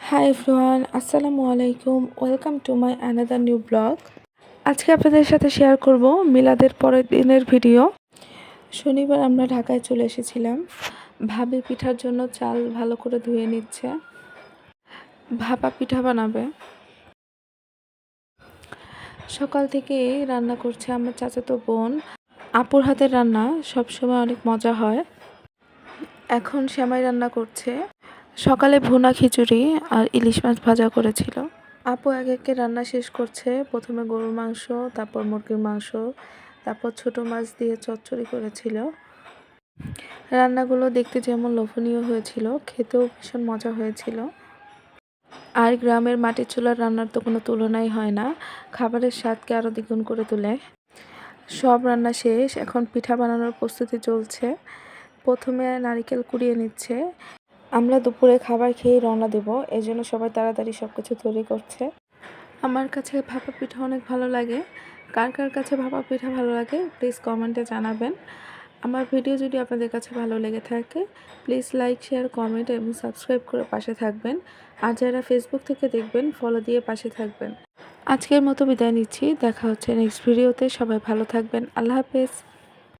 High everyone আসসালামু আলাইকুম welcome to my another new blog আজকে আপনাদের সাথে শেয়ার করব মিলাদের পরের দিনের ভিডিও শনিবার আমরা ঢাকায় চলে এসেছিলাম। ভাবি পিঠার জন্য চাল ভালো করে ধুয়ে নিচ্ছে। ভাপা পিঠা বানাবে। সকাল থেকে রান্না করছে আমার চাচাতো বোন। আপুর হাতের রান্না সবসময় অনেক মজা হয়। এখন শ্যামাই রান্না করছে। সকালে ভুনা খিচুড়ি আর ইলিশ মাছ ভাজা করেছিল। আপু এক একে রান্না শেষ করছে। প্রথমে গরুর মাংস, তারপর মুরগির মাংস, তারপর ছোট মাছ দিয়ে চচ্চড়ি করেছিল। রান্নাগুলো দেখতে যেমন লোভনীয় হয়েছিল, খেতেও ভীষণ মজা হয়েছিল। আর গ্রামের মাটির চুলার রান্নার তো কোনো তুলনাই হয় না, খাবারের স্বাদকে আরও দ্বিগুণ করে তোলে। সব রান্না শেষ, এখন পিঠা বানানোর প্রস্তুতি চলছে। প্রথমে নারিকেল কুড়িয়ে নিচ্ছে আমরা দুপুরে খাবার খেয়ে রওনা দেব এই জন্য সবাই তাড়াতাড়ি সব কিছু তৈরি করছে। আমার কাছে ভাপা পিঠা অনেক ভালো লাগে। কার কার কাছে ভাপা পিঠা ভালো লাগে প্লিজ কমেন্টে জানাবেন। আমার ভিডিও যদি আপনাদের কাছে ভালো লেগে থাকে প্লিজ লাইক শেয়ার কমেন্ট এবং সাবস্ক্রাইব করে পাশে থাকবেন। আর যারা ফেসবুক থেকে দেখবেন ফলো দিয়ে পাশে থাকবেন। আজকের মতো বিদায় নিচ্ছি। দেখা হচ্ছে নেক্সট ভিডিওতে সবাই ভালো থাকবেন। আল্লাহ হাফেজ।